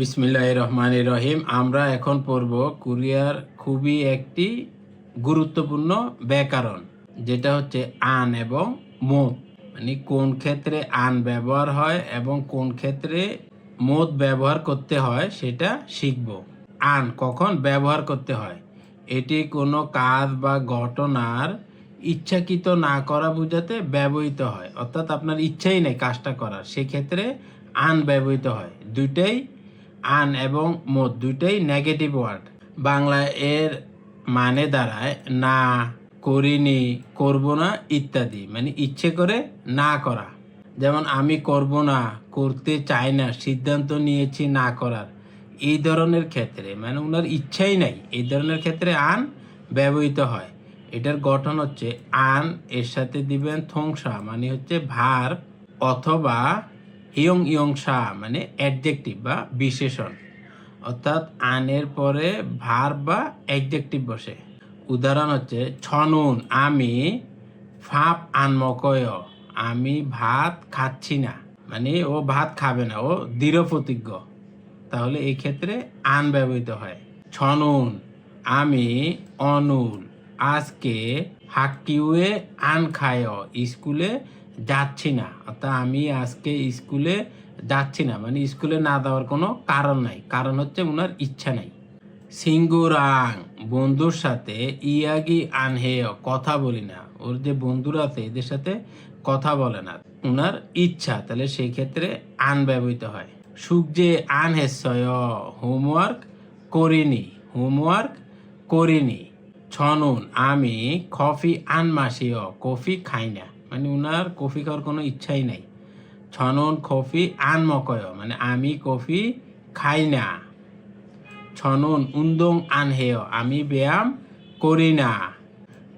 বিসমিল্লাহ রহমান রহিম আমরা এখন পড়ব কোরিয়ার খুবই একটি গুরুত্বপূর্ণ ব্যাকরণ, যেটা হচ্ছে আন এবং মোদ মানে কোন ক্ষেত্রে আন ব্যবহার হয় এবং কোন ক্ষেত্রে মোদ ব্যবহার করতে হয় সেটা শিখব। আন কখন ব্যবহার করতে হয়? এটি কোনো কাজ বা ঘটনার ইচ্ছাকৃত না করা বোঝাতে ব্যবহৃত হয়। অর্থাৎ আপনার ইচ্ছাই নেই কাজটা করার, সেক্ষেত্রে আন ব্যবহৃত হয়। দুইটাই আন এবং মোদ দুইটাই নেগেটিভ ওয়ার্ড বাংলা এর মানে দাঁড়ায় না করিনি, করব না ইত্যাদি মানে ইচ্ছে করে না করা। যেমন আমি করব না, করতে চাই না, সিদ্ধান্ত নিয়েছি না করার, এই ধরনের ক্ষেত্রে মানে ওনার ইচ্ছাই নাই, এই ধরনের ক্ষেত্রে আন ব্যবহৃত হয়। এটার গঠন হচ্ছে আন এর সাথে দিবেন থংসা মানে হচ্ছে ভার অথবা ইয়ং ইয়ং সা মানে অ্যাডজেক্টিভ বা বিশেষণ। অর্থাৎ আনের পরে ভার বা অ্যাডজেক্টিভ বসে। উদাহরণ হচ্ছে, ছনুন, আমি ফাপ আনমকয়, আমি ভাত খাচ্ছি না। মানে ও ভাত খাবে না, ও দৃঢ় প্রতিজ্ঞ তাহলে এই ক্ষেত্রে আন ব্যবহৃত হয়। ছনুন, আমি অনুল। আজকে হাক্কিউয়ে আন খায় স্কুলে যাচ্ছি না। অর্থাৎ আমি আজকে স্কুলে যাচ্ছি না। মানে স্কুলে না যাওয়ার কোনো কারণ নাই। কারণ হচ্ছে ওনার ইচ্ছা নাই। সিঙ্গুরাং, বন্ধুর সাথে ইয়াগি আনহেয় কথা বলি না। ওর যে বন্ধুরা আছে, এদের সাথে কথা বলে না। ওনার ইচ্ছা, তাহলে সেই ক্ষেত্রে আন ব্যবহৃত হয়। সুখ যে আন হেসয় হোমওয়ার্ক করিনি হোমওয়ার্ক করিনি। ছনুন, আমি কফি আন মাসিও কফি খাই না। মানে উনার কফি খাওয়ার কোনো ইচ্ছাই নাই। ছনুন, কফি আন মকয় মানে আমি কফি খাই না। ছনুন, উন্দং আন হেয় আমি ব্যায়াম করি না।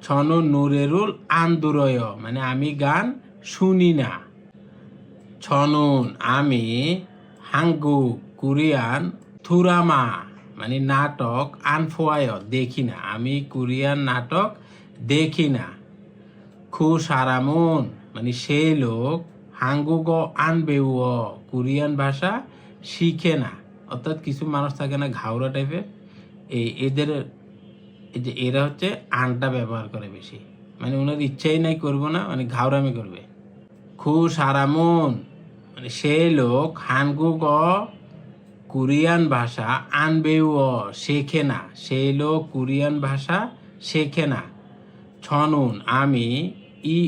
ছনুন, নুরেরুল আন দুরয় মানে আমি গান শুনি না। ছনুন, আমি হাঙ্গু, কোরিয়ান থুরামা। মানে নাটক আনফোয়ায় দেখি না। আমি কোরিয়ান নাটক দেখি না। খু সারামুন মানে। সেই লোক হাঙ্গুগ আনবেউ কোরিয়ান ভাষা শিখে না। অর্থাৎ কিছু মানুষ থাকে না ঘাওড়া টাইপের। এই এদের যে এরা হচ্ছে আনটা ব্যবহার করে বেশি। মানে ওনার ইচ্ছাই নাই করব না মানে ঘাওড়ামি করবে। খু সারামুন মানে। সেই লোক হানগুগ কোরিয়ান ভাষা আনবেউ শেখে না। সেই লোক কোরিয়ান ভাষা শেখে না। ছনুন, আমি ই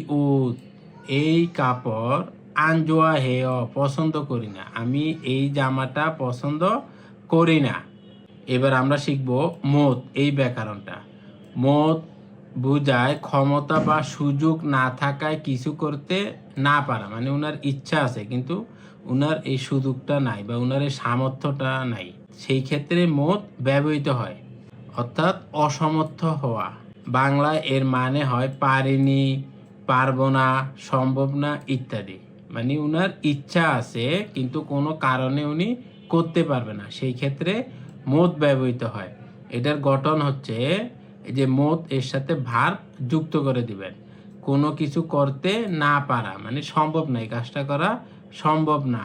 এই কাপড় আনজোয়া হেয় পছন্দ করি না। আমি এই জামাটা পছন্দ করি না। এবার আমরা শিখব মত, এই ব্যাকরণটা। মত বুঝায় ক্ষমতা বা সুযোগ না থাকায় কিছু করতে না পারা মানে ওনার ইচ্ছা আছে। কিন্তু ওনার এই সুযোগটা নাই বা ওনার এই সামর্থ্যটা নাই। সেই ক্ষেত্রে মত ব্যবহৃত হয়। অর্থাৎ অসমর্থ হওয়া। বাংলায় এর মানে হয় পারিনি, পারব না, সম্ভব না ইত্যাদি। মানে উনার ইচ্ছা আছে, কিন্তু কোনো কারণে উনি করতে পারবে না। সেই ক্ষেত্রে মত ব্যবহৃত হয়। এটার গঠন হচ্ছে যে মত এর সাথে ভার যুক্ত করে দিবেন। কোনো কিছু করতে না পারা মানে সম্ভব না এই কাজটা করা সম্ভব না।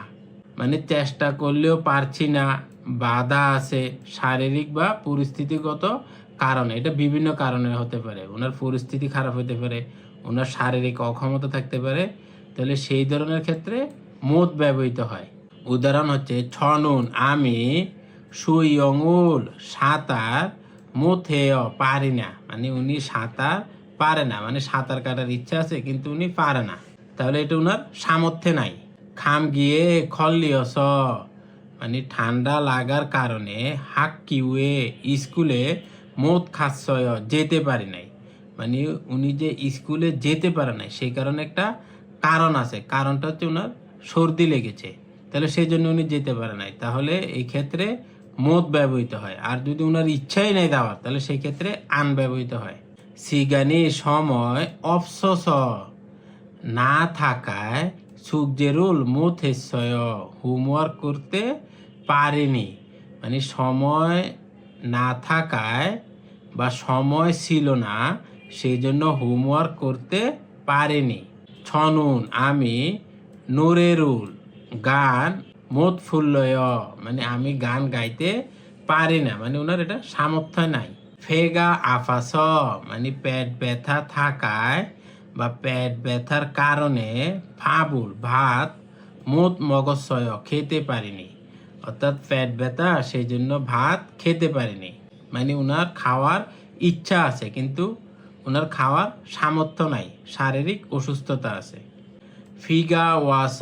মানে চেষ্টা করলেও পারছি না। বাধা আছে শারীরিক বা পরিস্থিতিগত কারণে। এটা বিভিন্ন কারণে হতে পারে। ওনার পরিস্থিতি খারাপ হতে পারে, ওনার শারীরিক অক্ষমতা থাকতে পারে। তাহলে সেই ধরনের ক্ষেত্রে মত ব্যবহৃত হয়। উদাহরণ হচ্ছে, ছনুন, আমি সুইয়ঙুল সাঁতার মুথেয় পারি না। মানে উনি সাঁতার পারে না। মানে সাঁতার কাটার ইচ্ছা আছে, কিন্তু উনি পারে না। তাহলে এটা ওনার সামর্থ্যে নাই। খাম গিয়ে খল্লিয়স মানে ঠান্ডা লাগার কারণে হাক কিউয়ে স্কুলে মদ খাচ্ছয় যেতে পারি নাই। মানে উনি যে স্কুলে যেতে পারে নাই, সেই কারণে একটা কারণ আছে। কারণটা হচ্ছে ওনার সর্দি লেগেছে। তাহলে সেই জন্য উনি যেতে পারে নাই। তাহলে এই ক্ষেত্রে মদ ব্যবহৃত হয়। আর যদি ওনার ইচ্ছাই নেই দেওয়ার, তাহলে সেই ক্ষেত্রে আন ব্যবহৃত হয়। সিগানি সময় অফসস না থাকায় সুকজেরুল মুথেশ্বয় হোমওয়ার্ক করতে পারেনি। মানে সময় না থাকায় বা সময় ছিল না সেই জন্য হোমওয়ার্ক করতে পারেনি। ছনুন, আমি নোরেরুল, গান মোদ ফুল্লয় মানে আমি গান গাইতে পারি না মানে ওনার এটা সামর্থ্য নাই। ফেগা আফাস মানে পেট ব্যথা থাকায় বা পেট ব্যথার কারণে ফাবুল ভাত মোদ মগজয় খেতে পারিনি। অর্থাৎ পেট ব্যথা সেই জন্য ভাত খেতে পারিনি। মানে ওনার খাওয়ার ইচ্ছা আছে, কিন্তু ওনার খাওয়ার সামর্থ্য নাই, শারীরিক অসুস্থতা আছে। ফিগা ওয়াস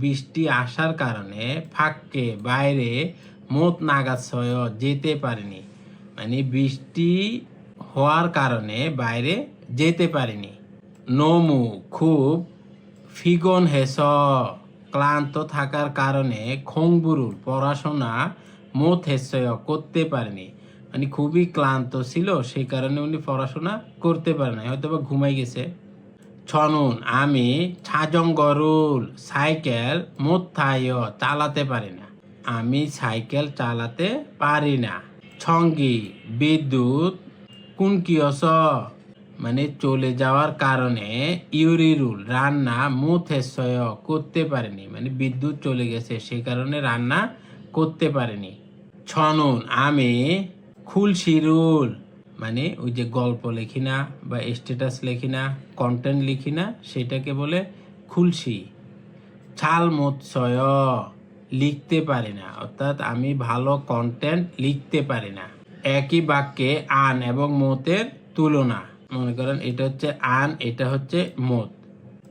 বৃষ্টি আসার কারণে ফাঁককে বাইরে মোত নাগাছয় যেতে পারেনি। মানে বৃষ্টি হওয়ার কারণে বাইরে যেতে পারেনি। নমু খুব ফিগন হেস। ক্লান্ত থাকার কারণে খংবুরুল পড়াশোনা মোত হেসয় করতে পারেনি। মানে খুবই ক্লান্ত ছিল, সেই কারণে উনি পড়াশোনা করতে পারে না হয়তো বা ঘুমাই গেছে। ছনুন, আমি ছাজঙ্গরুল সাইকেল মোত্থায় চালাতে পারি না। আমি সাইকেল চালাতে পারি না। ছঙ্গি, বিদ্যুৎ, কুনকিয়স। মানে চলে যাওয়ার কারণে ইউরিরুল রান্না মুথেসয় করতে পারেনি। মানে বিদ্যুৎ চলে গেছে, সে কারণে রান্না করতে পারেনি। ছনুন, আমি খুলশিরুল মানে ওই যে গল্প লিখি না বা স্ট্যাটাস লিখি না কন্টেন্ট লিখি না, সেটাকে বলে খুলসি। ছাল মৎসয় লিখতে পারি না, অর্থাৎ আমি ভালো কন্টেন্ট লিখতে পারি না। একই বাক্যে আন এবং মতের তুলনা। মনে করেন, এটা হচ্ছে আন, এটা হচ্ছে মত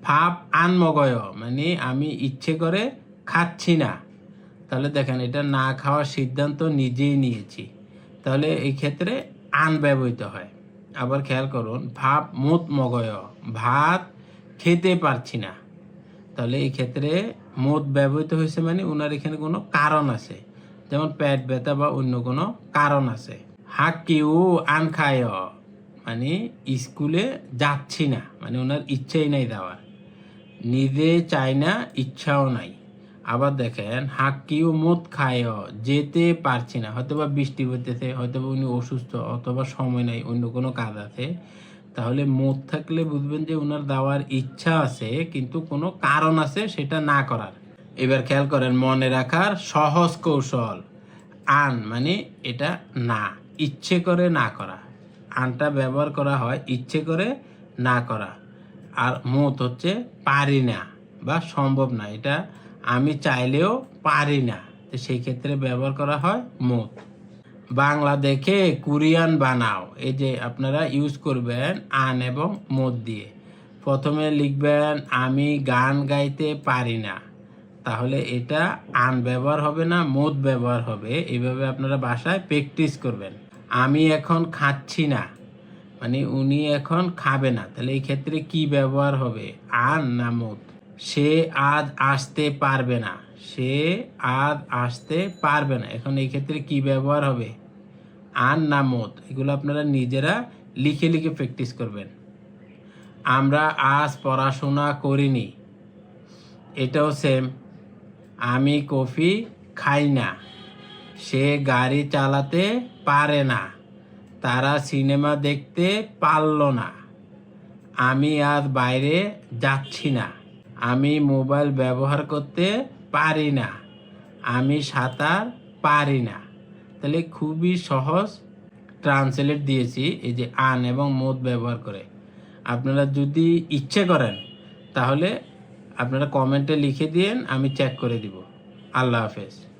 ফাপ আন মগয় মানে আমি ইচ্ছে করে খাচ্ছি না। তাহলে দেখেন, এটা না খাওয়ার সিদ্ধান্ত নিজেই নিয়েছি। তাহলে এই ক্ষেত্রে আন ব্যবহৃত হয়। আবার খেয়াল করুন, ভাব মুত মগয় ভাত খেতে পারছি না। তাহলে এই ক্ষেত্রে মুত ব্যবহৃত হয়েছে মানে ওনার এখানে কোনো কারণ আছে। যেমন পেট ব্যথা বা অন্য কোনো কারণ আছে। হাক কিউ আন খায় মানে স্কুলে যাচ্ছি না মানে ওনার ইচ্ছাই নাই দেওয়ার। নিজে চাই না, ইচ্ছাও নাই। আবার দেখেন হাক্কিও মদ খায় যেতে পারছি না। হয়তো বা বৃষ্টি হইতেছে হয়তো বা উনি অসুস্থ, অথবা সময় নাই, অন্য কোনো কাজ আছে। তাহলে মদ থাকলে বুঝবেন যে ওনার দেওয়ার ইচ্ছা আছে, কিন্তু কোনো কারণ আছে সেটা না করার। এবার খেয়াল করেন, মনে রাখার সহজ কৌশল। আন মানে এটা না, ইচ্ছে করে না করা। আনটা ব্যবহার করা হয় ইচ্ছে করে না করা। আর মত হচ্ছে পারি না বা সম্ভব না, এটা আমি চাইলেও পারি না। তো সেই ক্ষেত্রে ব্যবহার করা হয় মত। বাংলা দেখে কোরিয়ান বানাও, এই যে আপনারা ইউজ করবেন আন এবং মত দিয়ে। প্রথমে লিখবেন, আমি গান গাইতে পারি না। তাহলে এটা আন ব্যবহার হবে না, মত ব্যবহার হবে। এইভাবে আপনারা বাসায় প্র্যাকটিস করবেন। আমি এখন খাচ্ছি না। মানে উনি এখন খাবে না। তাহলে এই ক্ষেত্রে কি ব্যবহার হবে? আর নামত সে আজ আসতে পারবে না। সে আজ আসতে পারবে না। এখন এই ক্ষেত্রে কি ব্যবহার হবে? আর না মত এগুলো আপনারা নিজেরা লিখে লিখে প্র্যাকটিস করবেন। আমরা আজ পড়াশোনা করিনি। এটাও সেম আমি কফি খাই না। সে গাড়ি চালাতে পারে না। তারা সিনেমা দেখতে পারল না। আমি আর বাইরে যাচ্ছি না। আমি মোবাইল ব্যবহার করতে পারি না। আমি সাঁতার পারি না। তাহলে খুবই সহজ ট্রান্সলেট দিয়েছি এই যে আন এবং মোদ ব্যবহার করে। আপনারা যদি ইচ্ছে করেন, তাহলে আপনারা কমেন্টে লিখে দিয়েন, আমি চেক করে দিব। আল্লাহ হাফেজ।